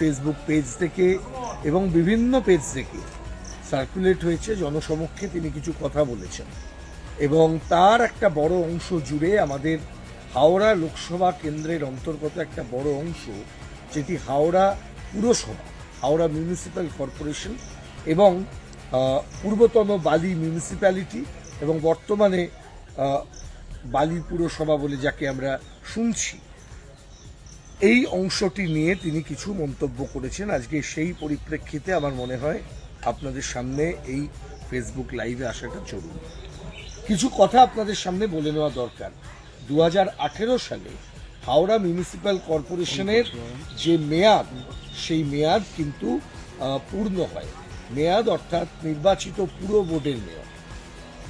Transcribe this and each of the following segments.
Facebook page থেকে এবং বিভিন্ন পেজ থেকে সার্কুলেট হয়েছে, জনসমক্ষে তিনি কিছু কথা বলেছেন। এবং তার একটা বড় অংশ জুড়ে আমাদের হাওড়া লোকসভা কেন্দ্রের অন্তর্গত একটা বড় অংশ, যেটি হাওড়া পুরসভা, হাওড়া মিউনিসিপ্যাল কর্পোরেশন এবং পূর্বতন বালি মিউনিসিপ্যালিটি এবং বর্তমানে বালি পুরসভা বলে যাকে আমরা শুনছি। এই অংশটি নিয়ে তিনি কিছু মন্তব্য করেছেন। আজকে সেই পরিপ্রেক্ষিতে আমার মনে হয় আপনাদের সামনে এই ফেসবুক লাইভে আসাটা জরুরি। কিছু কথা আপনাদের সামনে বলে নেওয়া দরকার। দু হাজার আঠেরো সালে হাওড়া মিউনিসিপ্যাল কর্পোরেশনের যে মেয়াদ, সেই মেয়াদ কিন্তু পূর্ণ হয়। মেয়াদ অর্থাৎ নির্বাচিত পুরো বোর্ডের মেয়াদ।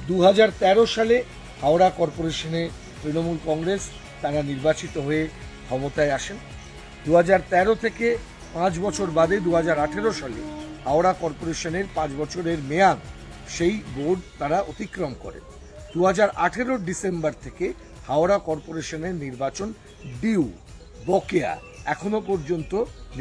দু হাজার তেরো সালে হাওড়া কর্পোরেশনে তৃণমূল কংগ্রেস তারা নির্বাচিত হয়ে ক্ষমতায় আসেন। দু হাজার তেরো থেকে পাঁচ বছর বাদে দু হাজার আঠেরো সালে হাওড়া কর্পোরেশনের পাঁচ বছরের মেয়াদ সেই বোর্ড তারা অতিক্রম করে দু হাজার ডিসেম্বর থেকে হাওড়া কর্পোরেশনের নির্বাচন ডিউ, বকেয়া। এখনও পর্যন্ত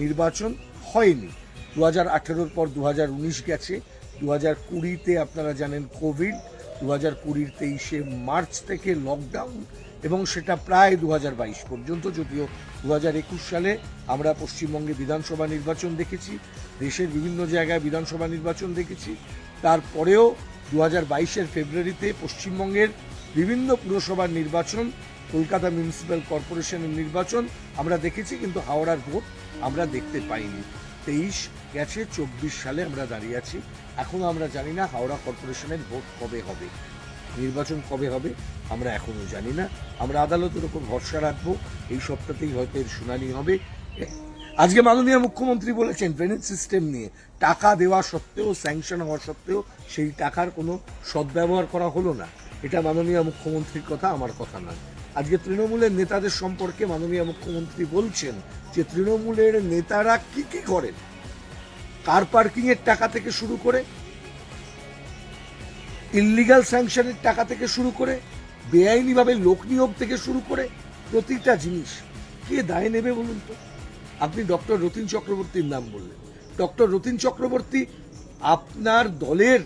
নির্বাচন হয়নি। দু হাজার আঠেরোর পর দু হাজার উনিশ গেছে। দু হাজার কুড়িতে আপনারা জানেন কোভিড দু হাজার কুড়ির তেইশে মার্চ থেকে লকডাউন এবং সেটা প্রায় দু হাজার বাইশ পর্যন্ত, যদিও দু হাজার একুশ সালে আমরা পশ্চিমবঙ্গে বিধানসভা নির্বাচন দেখেছি, দেশের বিভিন্ন জায়গায় বিধানসভা নির্বাচন দেখেছি। তারপরেও দু হাজার বাইশের ফেব্রুয়ারিতে পশ্চিমবঙ্গের বিভিন্ন পুরসভার নির্বাচন, কলকাতা মিউনিসিপ্যাল কর্পোরেশনের নির্বাচন আমরা দেখেছি, কিন্তু হাওড়ার ভোট আমরা দেখতে পাইনি। তেইশ গেছে, চব্বিশ সালে আমরা দাঁড়িয়ে আছি। এখনও আমরা জানি না হাওড়া কর্পোরেশনের ভোট কবে হবে। নির্বাচন কবে হবে, আমরা এখনও জানি না। আমরা আদালতের উপর ভরসা রাখব, এই সপ্তাহতেই হয়তো এর শুনানি হবে। আজকে মাননীয় মুখ্যমন্ত্রী বলেছেন ড্রেনেজ সিস্টেম নিয়ে টাকা দেওয়া সত্ত্বেও স্যাংশন হওয়া সত্ত্বেও সেই টাকার কোনো সদ্ব্যবহার করা হলো না। এটা মাননীয় মুখ্যমন্ত্রীর কথা, আমার কথা নয়। আজকে তৃণমূলের নেতাদের সম্পর্কে মাননীয় মুখ্যমন্ত্রী বলছেন যে, তৃণমূলের নেতারা কি কি করেন? কার পার্কিংয়ের টাকা থেকে শুরু করে ইল্লিগাল স্যাংশনের টাকা থেকে শুরু করে, বেআইনিভাবে লোক নিয়োগ থেকে শুরু করে প্রতিটা জিনিস। কে দায় নেবে বলুন তো? আপনি ডক্টর রতিন চক্রবর্তীর নাম বললেন। ডক্টর রতিন চক্রবর্তী আপনার দলের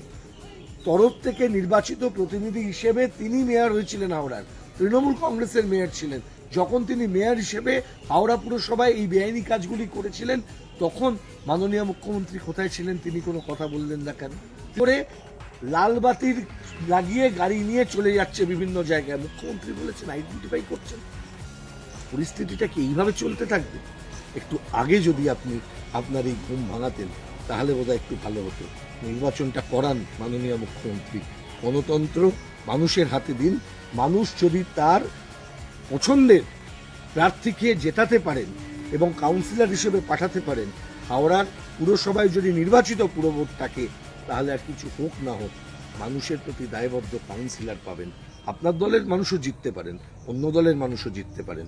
তরফ থেকে নির্বাচিত প্রতিনিধি হিসেবে তিনি মেয়র হয়েছিলেন হাওড়ার। তৃণমূল কংগ্রেসের মেয়র ছিলেন। যখন তিনি মেয়র হিসেবে হাওড়া পুরসভায় এই বেআইনি কাজগুলি করেছিলেন, তখন মাননীয় মুখ্যমন্ত্রী কোথায় ছিলেন তিনি কোনো কথা বললেন না কেন? করে লালবাতির লাগিয়ে গাড়ি নিয়ে চলে যাচ্ছে বিভিন্ন জায়গায়। মুখ্যমন্ত্রী বলেছেন আইডেন্টিফাই করছেন। পরিস্থিতিটা কি এইভাবে চলতে থাকবে? একটু আগে যদি আপনি আপনার এই ঘুম ভাঙাতেন, তাহলে বোধহয় একটু ভালো হতো। নির্বাচনটা করান মাননীয় মুখ্যমন্ত্রী। গণতন্ত্র মানুষের হাতে দিন। মানুষ যদি তার পছন্দের প্রার্থীকে জেতাতে পারেন এবং কাউন্সিলর হিসেবে পাঠাতে পারেন, হাওড়ার পুরসভায় যদি নির্বাচিত পুরভোটটাকে তাহলে আর কিছু হোক না হোক, মানুষের প্রতি দায়বদ্ধ কাউন্সিলার পাবেন। আপনার দলের মানুষও জিততে পারেন, অন্য দলের মানুষও জিততে পারেন।